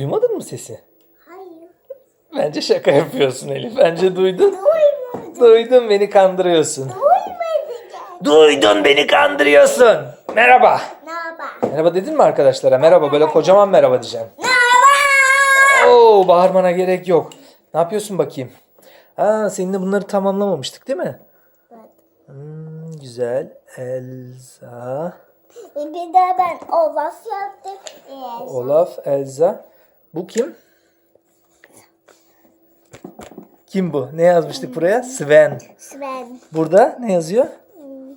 Duymadın mı sesi? Hayır. Bence şaka yapıyorsun Elif. Bence duydun. Duymadım. Duydun beni kandırıyorsun. Duymadım. Duydun beni kandırıyorsun. Merhaba. Merhaba. Merhaba dedin mi arkadaşlara? Merhaba böyle kocaman merhaba diyeceğim. Merhaba. Oo bağırmana gerek yok. Ne yapıyorsun bakayım? Ha seninle bunları tamamlamamıştık değil mi? Evet. Hmm, güzel. Elsa. Bir de ben Olaf yaptık. Yes. Olaf, Elsa. Bu kim? Kim bu? Ne yazmıştık buraya? Sven. Sven. Burada ne yazıyor?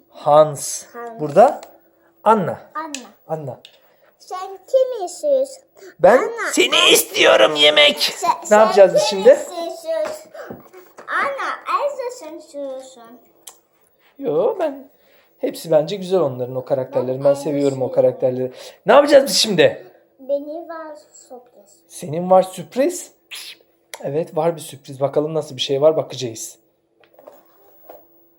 Hans. Hans. Burada Anna. Anne. Anna. Sen kim istiyorsun? Ben Anna. seni istiyorum yemek. Sen, Ne yapacağız biz şimdi? istiyorsun? Anne, Elsa sen istiyorsun. Yo ben hepsi bence güzel onların o karakterleri. Ben seviyorum o karakterleri. Ne yapacağız biz şimdi? Beni var sürpriz. Senin var sürpriz. Evet var bir sürpriz. Bakalım nasıl bir şey var bakacağız.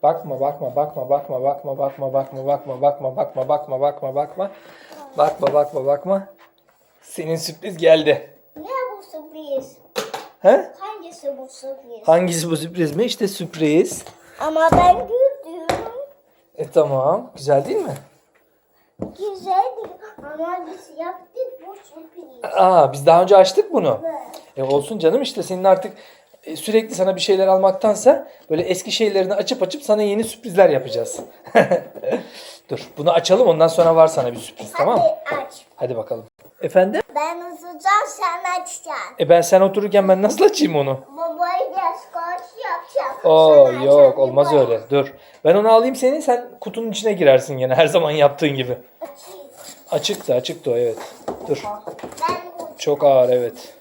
Bakma bakma bakma bakma bakma bakma bakma bakma bakma bakma bakma bakma bakma. Bakma bakma bakma. Senin sürpriz geldi. Ne bu sürpriz? He? Hangisi bu sürpriz? Hangisi bu sürpriz mi? İşte sürpriz. Ama ben güldüm. E tamam. Güzel değil mi? Güzeldi ama biz yaptık bu sürpriz. Aa biz daha önce açtık bunu. Evet. E olsun canım işte senin artık e, sürekli sana bir şeyler almaktansa böyle eski şeylerini açıp açıp sana yeni sürprizler yapacağız. Dur bunu açalım ondan sonra var sana bir sürpriz tamam mı? Hadi aç. Hadi bakalım. Efendim? Ben uzayacağım sen açacaksın. E ben sen otururken ben nasıl açayım onu? Babayı da skoç yapacağım. Oo Sen yok açacaksın, olmaz babayı. öyle. Dur. Ben onu alayım seni sen kutunun içine girersin yine her zaman yaptığın gibi. Açayım. Açıktı açıktı o evet. Dur. Ben bu Çok ağır evet.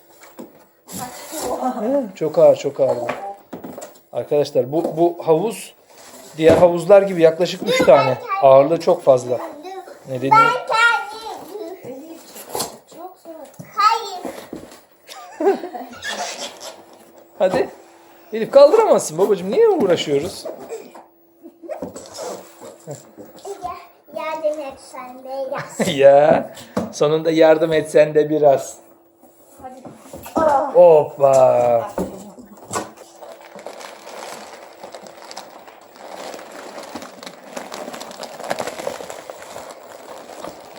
He, çok ağır çok ağır. bu. Arkadaşlar bu bu havuz diğer havuzlar gibi yaklaşık 3 tane. Ağırlığı çok fazla. Nedeni Ben kendim. Çok zor. Hayır. Hadi. Elif kaldıramazsın babacığım. Niye uğraşıyoruz? Ya- Yardım et sen biraz. ya sonunda yardım etsen de biraz. Hoppa.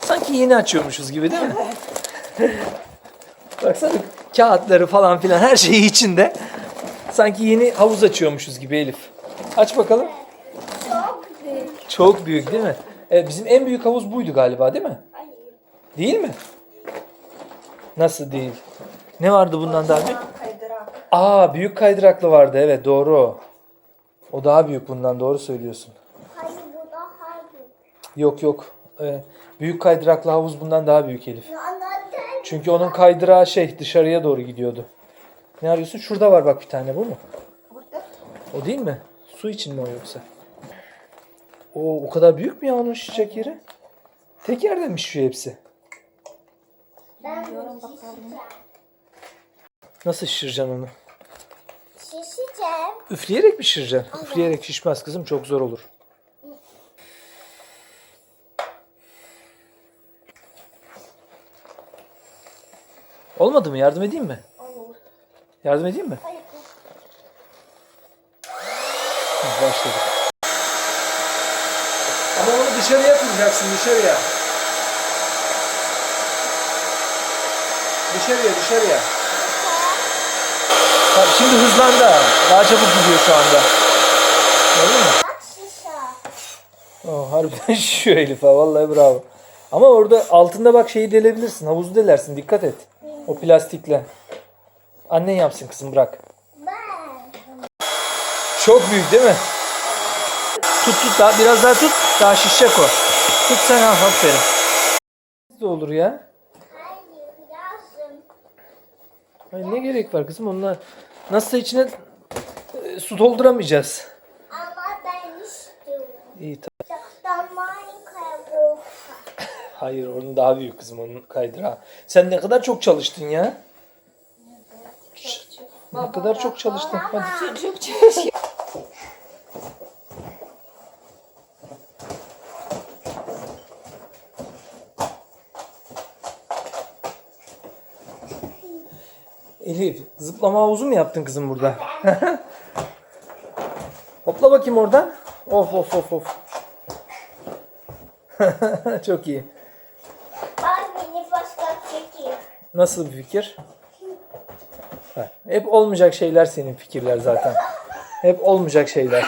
Sanki yeni açıyormuşuz gibi değil mi? Baksana kağıtları falan filan her şeyi içinde. Sanki yeni havuz açıyormuşuz gibi Elif. Aç bakalım. Çok büyük. Çok büyük değil mi? Evet, bizim en büyük havuz buydu galiba değil mi? Hayır. Değil mi? Nasıl değil? Ne vardı bundan daha büyük? Aa büyük kaydıraklı vardı evet doğru. O daha büyük bundan doğru söylüyorsun. Hayır bu daha büyük. Yok yok. Ee, büyük kaydıraklı havuz bundan daha büyük Elif. Çünkü onun kaydırağı şey dışarıya doğru gidiyordu. Ne arıyorsun? Şurada var bak bir tane bu mu? O değil mi? Su için mi o yoksa? Oo, o kadar büyük mü ya onun şişecek yeri? Tek yerde mi şişiyor hepsi? Ben. Nasıl şişireceksin onu? Şişeceğim. Üfleyerek mi şişireceksin? Üfleyerek şişmez kızım çok zor olur. Olmadı mı? Yardım edeyim mi? Yardım edeyim mi? Hayır. Başladık. Ama onu dışarıya kuracaksın dışarıya. Dışarıya dışarıya. Tamam, şimdi hızlandı ha. Daha çabuk gidiyor şu anda. Bak şişe. Oh, harbiden şişiyor Elif ha. Vallahi bravo. Ama orada altında bak şeyi delebilirsin. Havuzu delersin. Dikkat et. O plastikle. Annen yapsın kızım bırak. Çok büyük değil mi? Tut tut daha biraz daha tut. Daha şişecek o. Tut sen ha aferin. Ne olur ya? Ay, ne gerek var kızım onunla nasıl içine e, su dolduramayacağız. Ama ben istiyorum. İyi tamam. Hayır onun daha büyük kızım onun kaydırağı. Sen ne kadar çok çalıştın ya. Ne kadar çok çalıştın. Hadi. Çocuk çocuk. Elif zıplama havuzu mu yaptın kızım burada? Hopla bakayım oradan. Of of of of. Çok iyi. Bak beni başka çekiyor. Nasıl bir fikir? Hep olmayacak şeyler senin fikirler zaten. Hep olmayacak şeyler.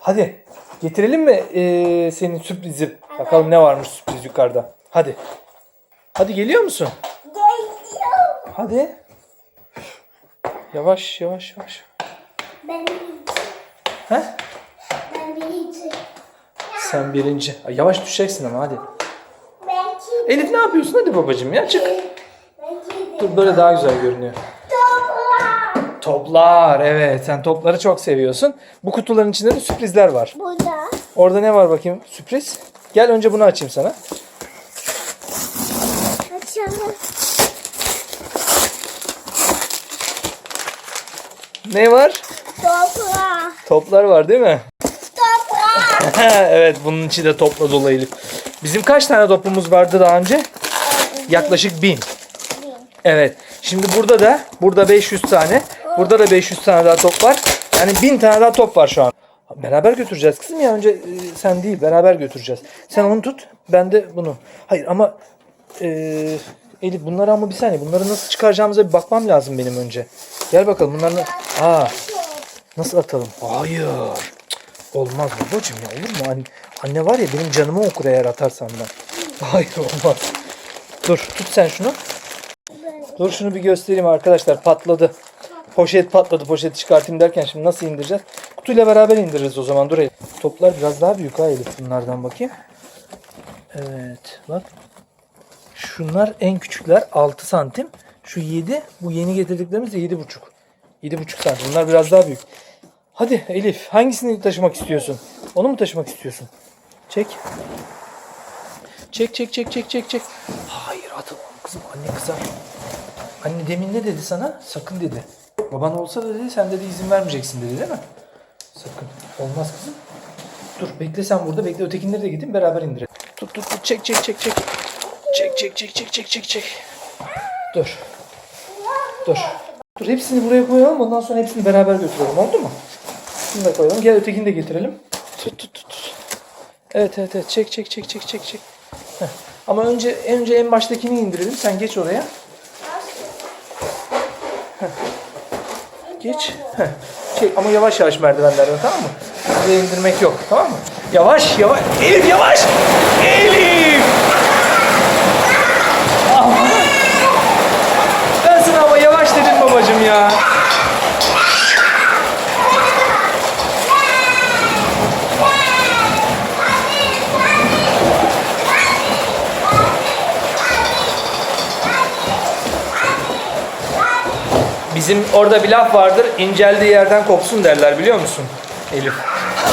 Hadi getirelim mi eee, senin sürprizi? Bakalım ne varmış sürpriz yukarıda. Hadi. Hadi geliyor musun? Geliyor. Hadi. Yavaş yavaş yavaş. Ben He? ben birinci. Sen birinci. Ay, yavaş düşeceksin ama hadi. Ben kim? Elif ne yapıyorsun? Hadi babacığım ya çık. Dur böyle daha güzel görünüyor. Topla. Toplar evet sen topları çok seviyorsun. Bu kutuların içinde de sürprizler var. Burada. Orada ne var bakayım sürpriz? Gel önce bunu açayım sana. Açalım. Ne var? Topla. Toplar var değil mi? Topla. evet bunun içi de topla Elif. Bizim kaç tane topumuz vardı daha önce? Yaklaşık bin. Evet. Şimdi burada da burada 500 tane. Burada da 500 tane daha top var. Yani 1000 tane daha top var şu an. Beraber götüreceğiz kızım ya önce e, sen değil beraber götüreceğiz. Sen onu tut ben de bunu. Hayır ama e, Elif bunları ama bir saniye bunları nasıl çıkaracağımıza bir bakmam lazım benim önce. Gel bakalım bunları Aa, nasıl atalım? Hayır. Olmaz babacığım ya olur mu? Anne, anne var ya benim canımı okur eğer atarsan ben. Hayır olmaz. Dur tut sen şunu. Dur şunu bir göstereyim arkadaşlar patladı. Poşet patladı poşeti çıkartayım derken şimdi nasıl indireceğiz? Kutuyla beraber indiririz o zaman dur Elif. Toplar biraz daha büyük ha Elif bunlardan bakayım. Evet bak. Şunlar en küçükler 6 santim. Şu 7 bu yeni getirdiklerimiz de 7,5. 7,5 santim bunlar biraz daha büyük. Hadi Elif hangisini taşımak istiyorsun? Onu mu taşımak istiyorsun? Çek. Çek çek çek çek çek çek. Hayır atamam kızım anne kızar. Anne demin ne dedi sana? Sakın dedi. Baban olsa da dedi sen dedi izin vermeyeceksin dedi değil mi? Sakın. Olmaz kızım. Dur bekle sen burada bekle ötekinleri de gidin beraber indirelim. Tut tut tut çek çek çek çek. Çek çek çek çek çek çek çek. Dur. Dur. Dur hepsini buraya koyalım ondan sonra hepsini beraber götürelim oldu mu? Şunu da koyalım. Gel ötekini de getirelim. Tut tut tut. Evet evet evet çek çek çek çek çek çek. Heh. Ama önce önce en baştakini indirelim. Sen geç oraya. Heh. Geç. Heh. Çek ama yavaş yavaş merdivenlerden tamam mı? Buraya indirmek yok tamam mı? Yavaş yavaş. Elif yavaş. Elif. Ama. Ben sana ama yavaş dedim babacım ya. Bizim orada bir laf vardır. inceldiği yerden kopsun derler biliyor musun? Elif.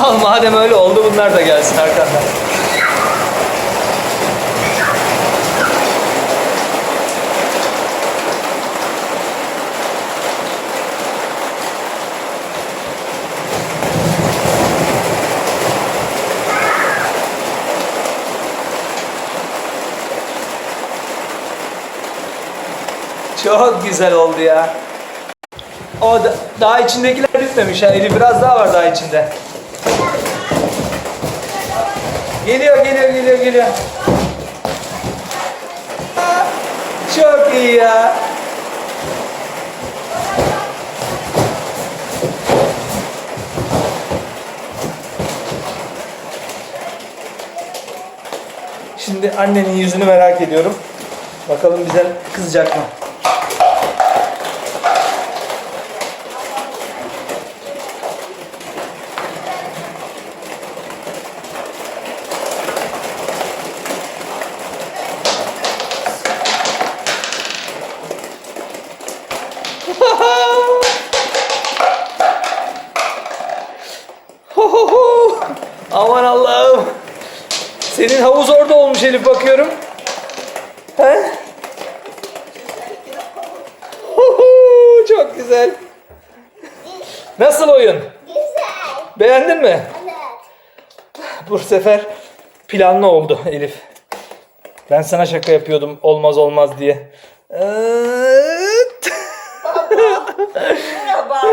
Al madem öyle oldu bunlar da gelsin arkandan. Çok güzel oldu ya. O da, daha içindekiler bitmemiş. Yani Elif biraz daha var daha içinde. Geliyor, geliyor, geliyor, geliyor. Çok iyi ya. Şimdi annenin yüzünü merak ediyorum. Bakalım bize kızacak mı? Aman Allah'ım. Senin havuz orada olmuş Elif bakıyorum. He? Çok güzel. Nasıl oyun? Güzel. Beğendin mi? Evet. Bu sefer planlı oldu Elif. Ben sana şaka yapıyordum olmaz olmaz diye. Evet. Merhaba baba.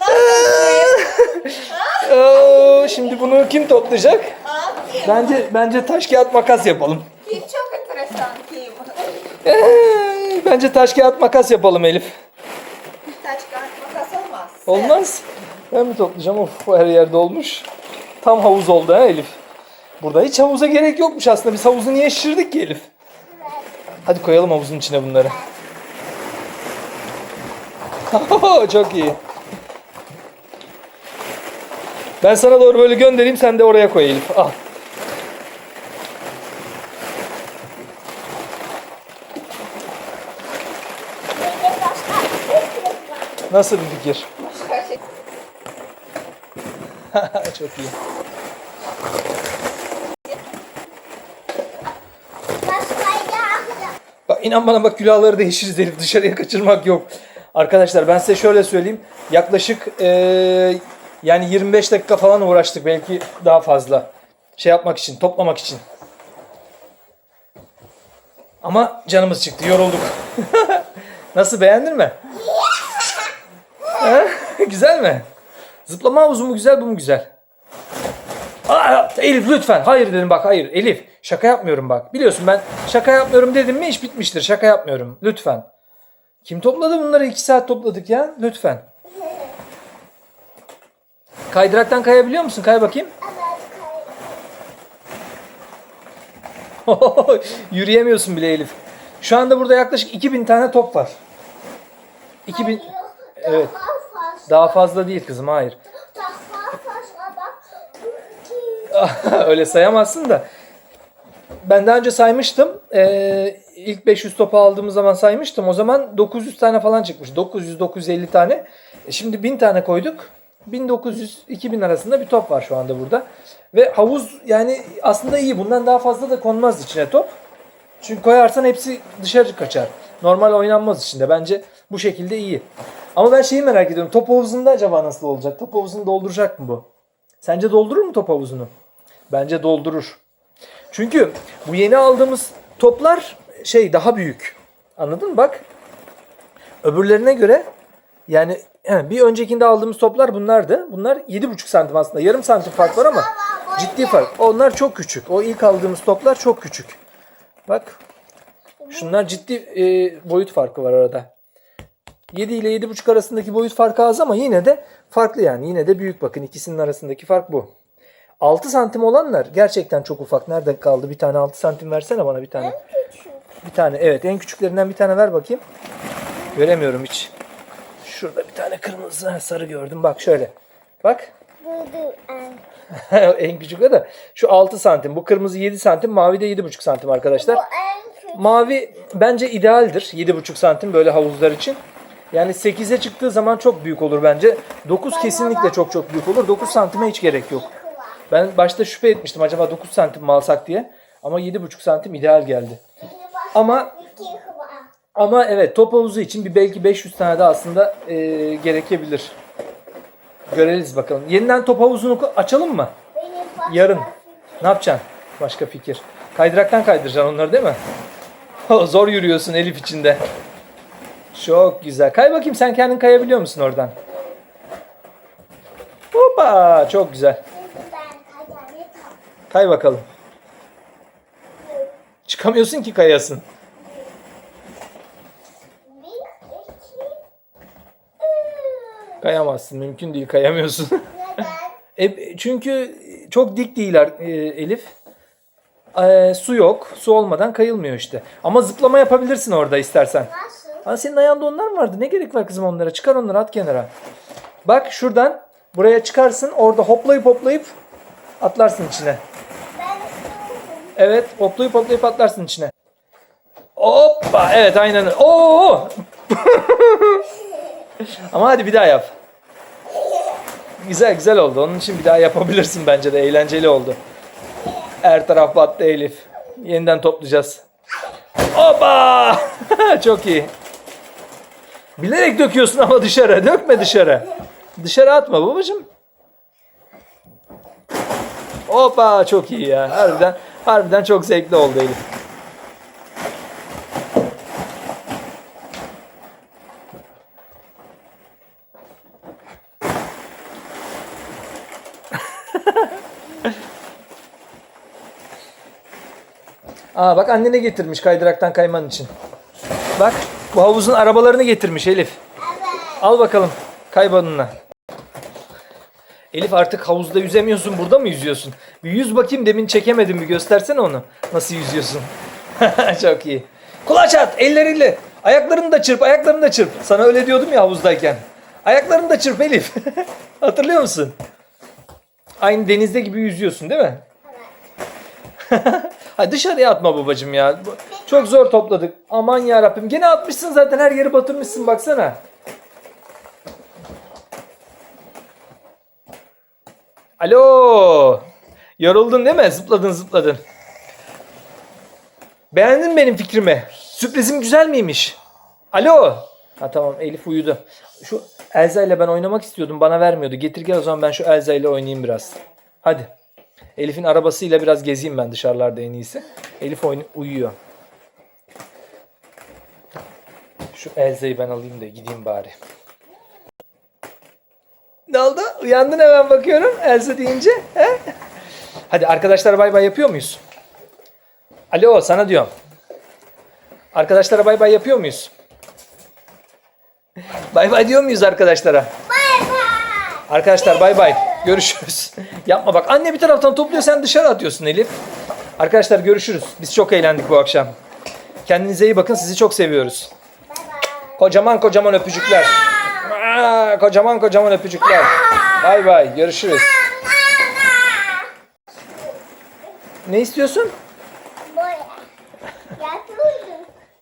Nasılsın? Oo, Şimdi bunu kim toplayacak? Abi. Bence bence taş kağıt makas yapalım. Kim çok enteresan kim? Ee, Bence taş kağıt makas yapalım Elif. Taş kağıt makas olmaz. Olmaz. Ben mi toplayacağım? Of her yerde olmuş. Tam havuz oldu ha Elif. Burada hiç havuza gerek yokmuş aslında. Biz havuzu niye şişirdik ki Elif? Hadi koyalım havuzun içine bunları. Çok iyi. Ben sana doğru böyle göndereyim sen de oraya koy Elif. Al. Nasıl bir fikir? Çok iyi. Bak inan bana bak külahları değişiriz Elif dışarıya kaçırmak yok. Arkadaşlar ben size şöyle söyleyeyim. Yaklaşık eee, yani 25 dakika falan uğraştık belki daha fazla. Şey yapmak için, toplamak için. Ama canımız çıktı, yorulduk. Nasıl beğendin mi? Güzel mi? Zıplama havuzu mu güzel, bu mu güzel? Aa, Elif lütfen. Hayır dedim bak hayır. Elif şaka yapmıyorum bak. Biliyorsun ben şaka yapmıyorum dedim mi iş bitmiştir. Şaka yapmıyorum. Lütfen. Kim topladı bunları? iki saat topladık ya. Lütfen. Kaydıraktan kayabiliyor musun? Kay bakayım. Yürüyemiyorsun bile Elif. Şu anda burada yaklaşık 2000 tane top var. 2000 Yok, Evet. Daha fazla. daha fazla değil kızım hayır. Daha fazla bak. Öyle sayamazsın da. Ben daha önce saymıştım. Ee, ilk 500 topu aldığımız zaman saymıştım. O zaman 900 tane falan çıkmış. 900-950 tane. E şimdi 1000 tane koyduk. 1900-2000 arasında bir top var şu anda burada. Ve havuz yani aslında iyi. Bundan daha fazla da konmaz içine top. Çünkü koyarsan hepsi dışarı kaçar. Normal oynanmaz içinde. Bence bu şekilde iyi. Ama ben şeyi merak ediyorum. Top havuzunda acaba nasıl olacak? Top havuzunu dolduracak mı bu? Sence doldurur mu top havuzunu? Bence doldurur. Çünkü bu yeni aldığımız toplar şey daha büyük. Anladın mı? Bak. Öbürlerine göre yani bir öncekinde aldığımız toplar bunlardı. Bunlar 7,5 santim aslında. Yarım santim fark var ama ciddi fark. Onlar çok küçük. O ilk aldığımız toplar çok küçük. Bak. Şunlar ciddi e, boyut farkı var arada. 7 ile 7,5 arasındaki boyut farkı az ama yine de farklı yani. Yine de büyük bakın ikisinin arasındaki fark bu. 6 santim olanlar gerçekten çok ufak. Nerede kaldı? Bir tane 6 santim versene bana bir tane. Bir tane evet en küçüklerinden bir tane ver bakayım. Göremiyorum hiç. Şurada bir tane kırmızı sarı gördüm. Bak şöyle. Bak. En. en küçük o da. Şu 6 santim. Bu kırmızı 7 santim. Mavi de 7,5 santim arkadaşlar. Bu en küçük. Mavi bence idealdir 7,5 santim böyle havuzlar için. Yani 8'e çıktığı zaman çok büyük olur bence. 9 kesinlikle çok çok büyük olur. 9 santime hiç gerek yok. Ben başta şüphe etmiştim acaba 9 santim mi alsak diye. Ama 7,5 santim ideal geldi. Ama ama evet top havuzu için bir belki 500 tane de aslında e, gerekebilir. Göreriz bakalım. Yeniden top havuzunu açalım mı? Yarın. Ne yapacaksın? Başka fikir. Kaydıraktan kaydıracaksın onları değil mi? Zor yürüyorsun Elif içinde. Çok güzel. Kay bakayım sen kendin kayabiliyor musun oradan? Hoppa çok güzel. Kay bakalım. Çıkamıyorsun ki kayasın. Kayamazsın. Mümkün değil kayamıyorsun. E, çünkü çok dik değiller e, Elif. E, su yok. Su olmadan kayılmıyor işte. Ama zıplama yapabilirsin orada istersen. Nasıl? Ha senin ayağında onlar mı vardı. Ne gerek var kızım onlara? Çıkar onları at kenara. Bak şuradan buraya çıkarsın. Orada hoplayıp hoplayıp atlarsın içine. Evet hoplayıp hoplayıp atlarsın içine. Hoppa evet aynen. Oo! Ama hadi bir daha yap. Güzel güzel oldu. Onun için bir daha yapabilirsin bence de. Eğlenceli oldu. Her taraf battı Elif. Yeniden toplayacağız. Hoppa! Çok iyi. Bilerek döküyorsun ama dışarı. Dökme dışarı. Dışarı atma babacığım. Hoppa çok iyi ya. Harbiden. Harbiden çok zevkli oldu Elif. Aa bak annene getirmiş kaydıraktan kayman için. Bak bu havuzun arabalarını getirmiş Elif. Al bakalım kaybanına. Elif artık havuzda yüzemiyorsun burada mı yüzüyorsun? Bir yüz bakayım demin çekemedim bir göstersene onu. Nasıl yüzüyorsun? Çok iyi. Kulaç at elleriyle. Ayaklarını da çırp ayaklarını da çırp. Sana öyle diyordum ya havuzdayken. Ayaklarını da çırp Elif. Hatırlıyor musun? Aynı denizde gibi yüzüyorsun değil mi? Hadi dışarıya atma babacım ya. Çok zor topladık. Aman ya Rabbim. Gene atmışsın zaten her yeri batırmışsın baksana. Alo. Yoruldun değil mi? Zıpladın zıpladın. Beğendin benim fikrimi? Sürprizim güzel miymiş? Alo. Ha tamam Elif uyudu. Şu Elza ile ben oynamak istiyordum. Bana vermiyordu. Getir gel o zaman ben şu Elza ile oynayayım biraz. Hadi. Elif'in arabasıyla biraz gezeyim ben dışarılarda en iyisi. Elif oyun uyuyor. Şu Elza'yı ben alayım da gideyim bari. Ne oldu? Uyandın hemen bakıyorum Elza deyince. He? Hadi arkadaşlar bay bay yapıyor muyuz? Alo sana diyorum. Arkadaşlara bay bay yapıyor muyuz? Bay bay diyor muyuz arkadaşlara? Bay bay. Arkadaşlar bay bay. Görüşürüz. Yapma bak anne bir taraftan topluyor sen dışarı atıyorsun Elif. Arkadaşlar görüşürüz. Biz çok eğlendik bu akşam. Kendinize iyi bakın sizi çok seviyoruz. Bay bay. Kocaman kocaman öpücükler. Aa, kocaman kocaman öpücükler. Bay bay görüşürüz. Ne istiyorsun?